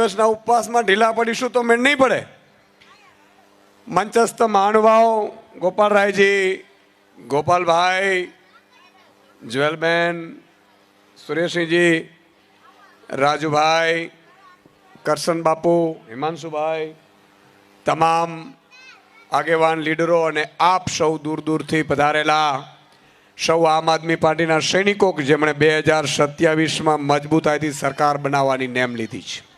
દિવસના ઉપવાસમાં ઢીલા પડીશું તો મેળ નહીં પડે. મંચસ્થ મહાનુભાવ ગોપાલરાયજી, ગોપાલભાઈ, જ્વેલબેન, સુરેશસિંહજી, રાજુભાઈ, કરશન બાપુ, હિમાંશુભાઈ, તમામ આગેવાન લીડરો અને આપ સૌ દૂર દૂરથી પધારેલા સૌ આમ આદમી પાર્ટીના સૈનિકો જેમણે બે હજાર સત્યાવીસમાં મજબૂતાઈથી સરકાર બનાવવાની નેમ લીધી છે.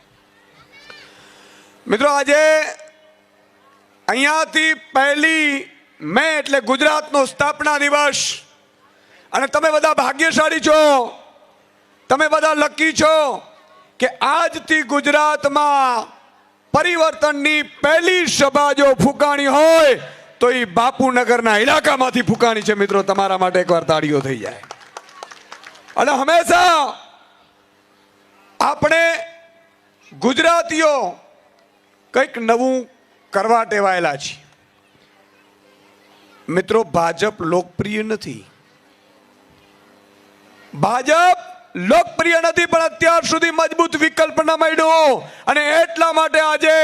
મિત્રો, આજે અહીંયાથી પહેલી મે એટલે ગુજરાતનો સ્થાપના દિવસ. અને તમે બધા ભાગ્યશાળી છો. તમે બધા લકી છો કે આજથી ગુજરાતમાં પરિવર્તનની પહેલી સભા જો ફૂંકાણી હોય, તો એ બાપુનગરના ઇલાકામાંથી ફૂંકાણી છે મિત્રો. તમારા માટે એકવાર તાળીઓ થઈ જાય. અને હંમેશા આપણે ગુજરાતીઓ કંઈક નવું કરવા ટેવાયેલા છીએ મિત્રો, ભાજપ લોકપ્રિય નથી. ભાજપ લોકપ્રિય નથી, પણ અત્યાર સુધી મજબૂત વિકલ્પ ન મળ્યો. અને એટલા માટે આજે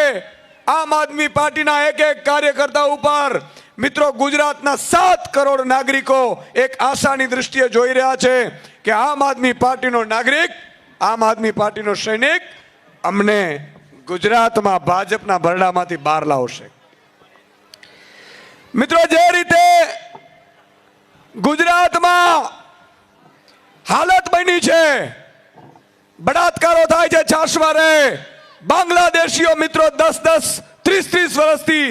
આમ આદમી પાર્ટીના એક એક કાર્યકર્તા ઉપર, મિત્રો, ગુજરાતના સાત કરોડ નાગરિકો એક આશાની દૃષ્ટિએ જોઈ રહ્યા છે કે આમ આદમી પાર્ટીનો નાગરિક, આમ આદમી પાર્ટીનો સૈનિક અમને ગુજરાતમાં ભાજપના ભરડામાંથી બહાર લાવશે. મિત્રો, જે રીતે ગુજરાતમાં હાલત બની છે, બળાત્કારો થાય છે છાશવારે. બાંગ્લાદેશીઓ મિત્રો, દસ દસ, ત્રીસ ત્રીસ વર્ષથી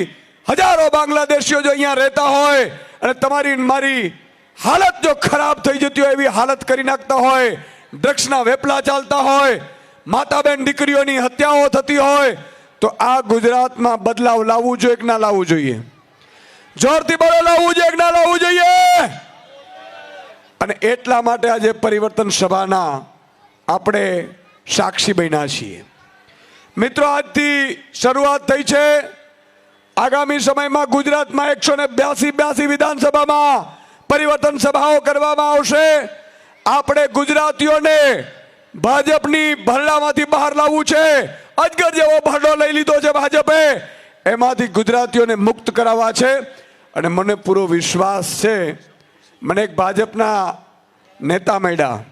હજારો બાંગ્લાદેશીઓ જો અહીંયા રહેતા હોય અને તમારી મારી હાલત જો ખરાબ થઈ જતી હોય એવી હાલત કરી નાખતા હોય, ડ્રગ્સના વેપલા ચાલતા હોય માતા બેન દીકરીઓની હત્યાઓ થતી હોય તો આ ગુજરાતમાં બદલાવ લાવવું જોઈએ કે ના લાવવું જોઈએ? જોરથી બોલો, લાવવું જોઈએ કે ના લાવવું જોઈએ? અને એટલા માટે આજે પરિવર્તન સભાના આપણે સાક્ષી બન્યા છીએ. મિત્રો, આજથી શરૂઆત થઈ છે. આગામી સમયમાં ગુજરાતમાં એકસો ને બ્યાસી બ્યાસી વિધાનસભામાં પરિવર્તન સભાઓ કરવામાં આવશે. આપણે ગુજરાતીઓને ભાજપની ભરડામાંથી બહાર લાવવું છે. અજગર જેવો ભરડો લઈ લીધો છે ભાજપે. એમાંથી ગુજરાતીઓને મુક્ત કરાવવા છે અને મને પૂરો વિશ્વાસ છે. મને એક ભાજપના નેતા મળ્યા.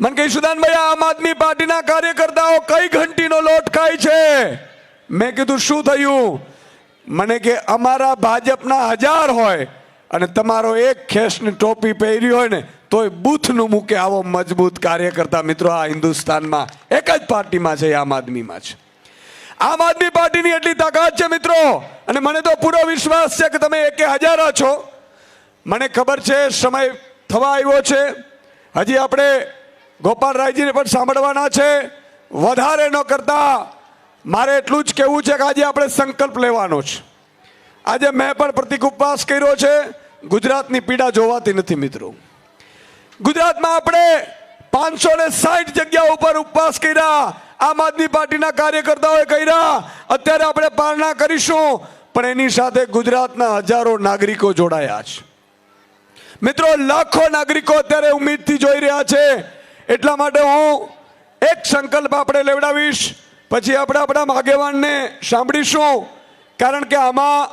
મને કહી, સુદાનભાઈ, આમ આદમી પાર્ટીના કાર્યકર્તાઓ કઈ ઘંટીનો લોટ ખાય છે? મેં કીધું, શું થયું? મને કે, અમારા ભાજપના હજાર હોય અને તમારો એક ખેસની ટોપી પહેરી હોય ને તોય બૂથનું મૂકે આવો મજબૂત કાર્યકર્તા મિત્રો આ હિન્દુસ્તાનમાં એક જ પાર્ટીમાં છે આમ આદમીમાં છે. આમ આદમી પાર્ટીની એટલી તાકાત છે મિત્રો, અને મને તો પૂરો વિશ્વાસ છે કે તમે એકે હજારા છો. મને ખબર છે, સમય થવા આવ્યો છે. હજી આપણે ગોપાલ રાયજીને પણ સાંભળવાના છે. વધારે ન કરતા મારે એટલું જ કહેવું છે કે આજે આપણે સંકલ્પ લેવાનો છે. આજે મેં પણ પ્રતિક ઉપવાસ કર્યો છે. ગુજરાતની પીડા જોવાતી નથી મિત્રો. ગુજરાતમાં આપણે પાંચસો ને સાઠ જગ્યા ઉપર ઉપવાસ કર્યા. આમ આદમી પાર્ટીના કાર્યકર્તાઓએ કર્યા. અત્યારે આપણે પાલના કરીશું. પણ એની સાથે ગુજરાતના હજારો નાગરિકો જોડાયા છે. મિત્રો, લાખો નાગરિકો અત્યારે ઉમેદથી જોઈ રહ્યા છે. એટલા માટે હું એક સંકલ્પ આપણે લેવડાવીશ. પછી આપણે આપણા આગેવાનને સાંભળીશું. કારણ કે આમાં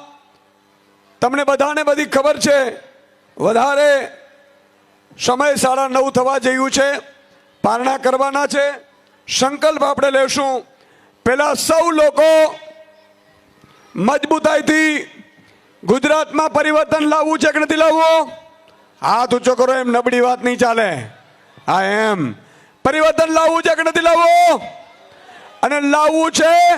તમને બધાને બધી ખબર છે. વધારે સમય સાડા નવ થવા જયું છે. પારણા કરવાના છે. સંકલ્પ આપણે લેશું. પેલા સૌ લોકો મજબૂતાઈથી ગુજરાતમાં પરિવર્તન લાવવું છે કે નથી લાવવું? હાથ ઊંચો કરો એમ નબળી વાત નહીં ચાલે. હા, એમ. પરિવર્તન લાવવું છે કે નથી લાવવું? અને લાવવું છે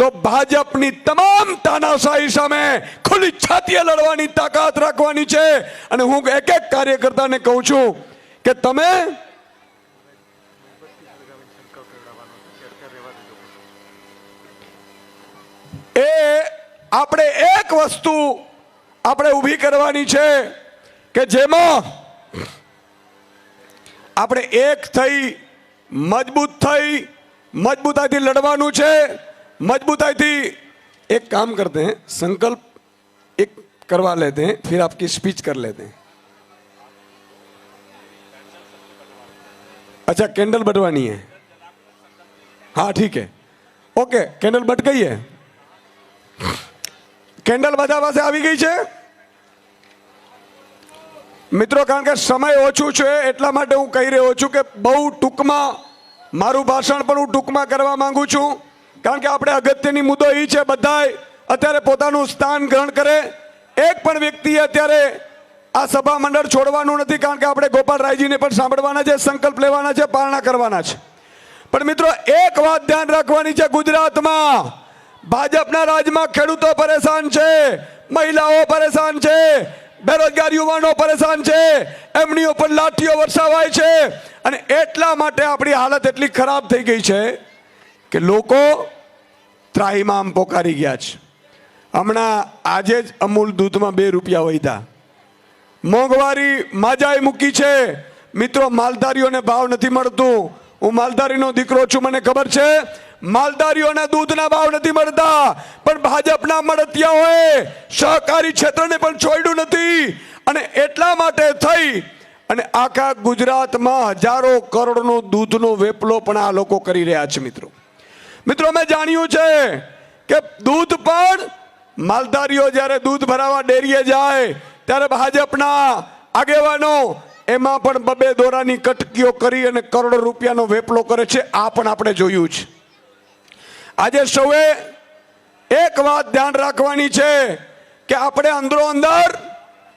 તો ભાજપની તમામ તાનાશાહી સામે ખુલ્લી છાતીએ લડવાની તાકાત રાખવાની છે. અને હું એક એક કાર્યકર્તાને કહું છું કે તમે એ આપણે એક વસ્તુ આપણે ઊભી કરવાની છે કે જેમાં આપણે એક થઈ, મજબૂત થઈ મજબૂતાઈથી લડવાનું છે. मजबूताई एक काम करते हैं संकल्प एक करवा लेते हैं फिर आपकी स्पीच कर लेते हैं अच्छा कैंडल बटवानी है हाँ ठीक है ઓકે કેન્ડલ બટકાઈએ કેન્ડલ બધા પાસે આવી ગઈ છે મિત્રો કારણ કે સમય ઓછું છે એટલા માટે હું કહી રહ્યો છું કે બહુ ટૂંકમાં મારું ભાષણ પણ હું ટૂંકમાં કરવા માંગુ છું કારણ કે આપણે અગત્યની મુદ્દો એ છે, બધાય અત્યારે પોતાનું સ્થાન ગ્રહણ કરે. એક પણ વ્યક્તિએ અત્યારે આ સભા મંડળ છોડવાનું નથી, કારણ કે આપણે ગોપાલ રાયજીને પણ સાંભળવાના છે, સંકલ્પ લેવાના છે, પારણા કરવાના છે. પણ મિત્રો, એક વાત ધ્યાન રાખવાની છે ગુજરાતમાં. ભાજપના રાજમાં ખેડૂતો પરેશાન છે, મહિલાઓ પરેશાન છે, બેરોજગાર યુવાનો પરેશાન છે, એમની ઉપર લાઠીઓ વરસાવાય છે. અને એટલા માટે આપણી હાલત એટલી ખરાબ થઈ ગઈ છે કે લોકો ત્રાહિમામ પોકારી ગયા છે. હમણાં આજે જ અમૂલ દૂધમાં બે રૂપિયા વધ્યા મોંઘવારી માજાએ મૂકી છે. મિત્રો, માલધારીઓને ભાવ નથી મળતું. હું માલધારીનો દીકરો છું, મને ખબર છે. માલધારીઓના દૂધના ભાવ નથી મળતા. પણ ભાજપના મળતિયાઓએ સહકારી ક્ષેત્રને પણ છોડ્યું નથી. અને એટલા માટે થઈ અને આખા ગુજરાતમાં હજારો કરોડનો દૂધનો વેપલો પણ આ લોકો કરી રહ્યા છે, મિત્રો. મિત્રો, મેં જાણ્યું છે કે દૂધ પણ માલધારીઓ જ્યારે દૂધ ભરાવા ડેરીએ જાય, ત્યારે ભાજપના આગેવાનો એમાં પણ બબે દોરાની કટકીઓ કરી અને કરોડો રૂપિયાનો વેપલો કરે છે. આ પણ આપણે જોયું છે. આજે સૌએ એક વાત ધ્યાન રાખવાની છે કે આપણે અંદરો અંદર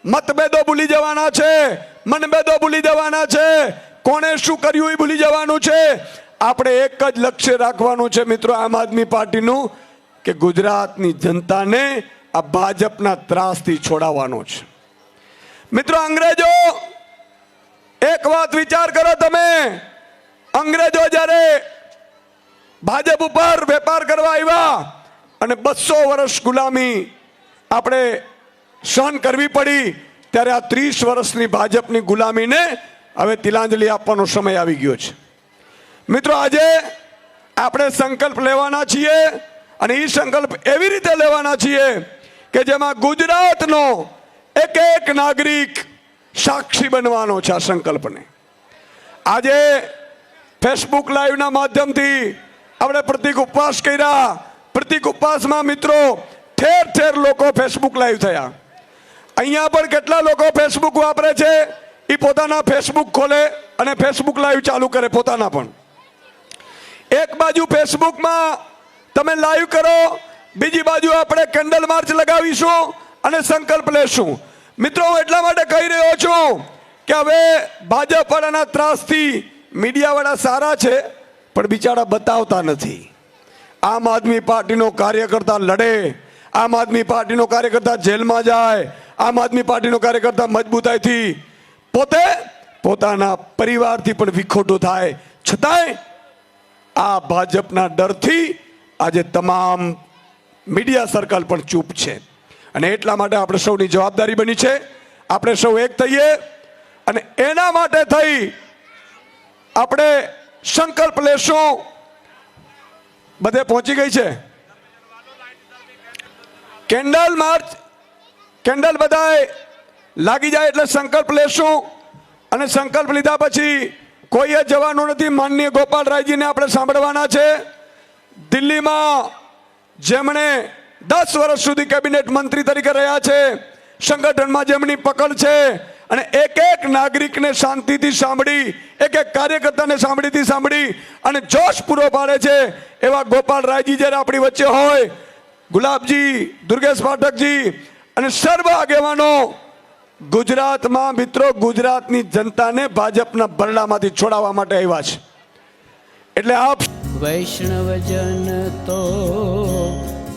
મતભેદો ભૂલી જવાના છે, મનભેદો ભૂલી જવાના છે. કોણે શું કર્યું એ ભૂલી જવાનું છે? આપણે એક જ લક્ષ્ય રાખવાનું છે મિત્રો આમ આદમી પાર્ટીનું, કે ગુજરાતની જનતાને આ ભાજપના ત્રાસથી છોડાવવાનો છે. મિત્રો અંગ્રેજો, એક વાત વિચાર કરો તમે. અંગ્રેજો જ્યારે ભાજપ ઉપર વેપાર કરવા આવ્યા અને બસો વર્ષ ગુલામી આપણે સહન કરવી પડી, ત્યારે આ ત્રીસ વર્ષની ભાજપની ગુલામીને હવે તિલાંજલિ આપવાનો સમય આવી ગયો છે. મિત્રો, આજે આપણે સંકલ્પ લેવાના છીએ અને એ સંકલ્પ એવી રીતે લેવાના છીએ કે જેમાં ગુજરાતનો એક એક નાગરિક સાક્ષી બનવાનો છે આ સંકલ્પને. આજે ફેસબુક લાઈવના માધ્યમથી આપણે પ્રતિક ઉપવાસ કર્યા. પ્રતિક ઉપવાસમાં મિત્રો, ઠેર ઠેર લોકો ફેસબુક લાઈવ થયા. અહીંયા પણ કેટલા લોકો ફેસબુક વાપરે છે? એ પોતાના ફેસબુક ખોલે અને ફેસબુક લાઈવ ચાલુ કરે પોતાના પણ. એક બાજુ ફેસબુકમાં તમે લાઈવ કરો, બીજી બાજુ આપણે કેન્ડલ માર્ચ લગાવીશું અને સંકલ્પ લેશું. મિત્રો, હું એટલા માટે કહી રહ્યો છું કે હવે ભાજપ વાળાના ત્રાસથી મીડિયા વાળા સારા છે, પણ બિચારા બતાવતા નથી. આમ આદમી પાર્ટીનો કાર્યકર્તા લડે, આમ આદમી પાર્ટીનો કાર્યકર્તા જેલમાં જાય, આમ આદમી પાર્ટીનો કાર્યકર્તા મજબૂતાઈથી પોતે પોતાના પરિવારથી પણ વિખોટો થાય. છતાંય આ ભાજપના ડરથી આજે તમામ મીડિયા સર્કલ પણ ચૂપ છે. અને એટલા માટે આપણે સૌની જવાબદારી બની છે. આપણે સૌ એક થઈએ અને એના માટે થઈ આપણે સંકલ્પ લેશું. બધે પહોંચી ગઈ છે? કેન્ડલ માર્ચ, કેન્ડલ બધાએ લાગી જાય એટલે સંકલ્પ લેશું. અને સંકલ્પ લીધા પછી કોઈએ જવાનું નથી. માનનીય ગોપાલરાયજીને આપણે સાંભળવાના છે. દિલ્હીમાં જેમણે દસ વર્ષ સુધી કેબિનેટ મંત્રી તરીકે રહ્યા છે. સંગઠનમાં જેમની પકડ છે અને એક એક નાગરિકને શાંતિથી સાંભળી, એક એક કાર્યકર્તાને સાંભળીથી સાંભળી અને જોશ પૂરો પાડે છે એવા ગોપાલ રાયજી જ્યારે આપણી વચ્ચે હોય, ગુલાબજી, દુર્ગેશ પાઠકજી અને સર્વ આગેવાનો ગુજરાતમાં મિત્રો, ગુજરાતની જનતાને ભાજપના બરડામાંથી છોડાવવા માટે આવ્યા છે. એટલે આપ વૈષ્ણવજન તો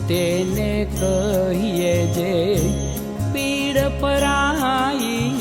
તેને કહીએ જે પીડ પરાઈ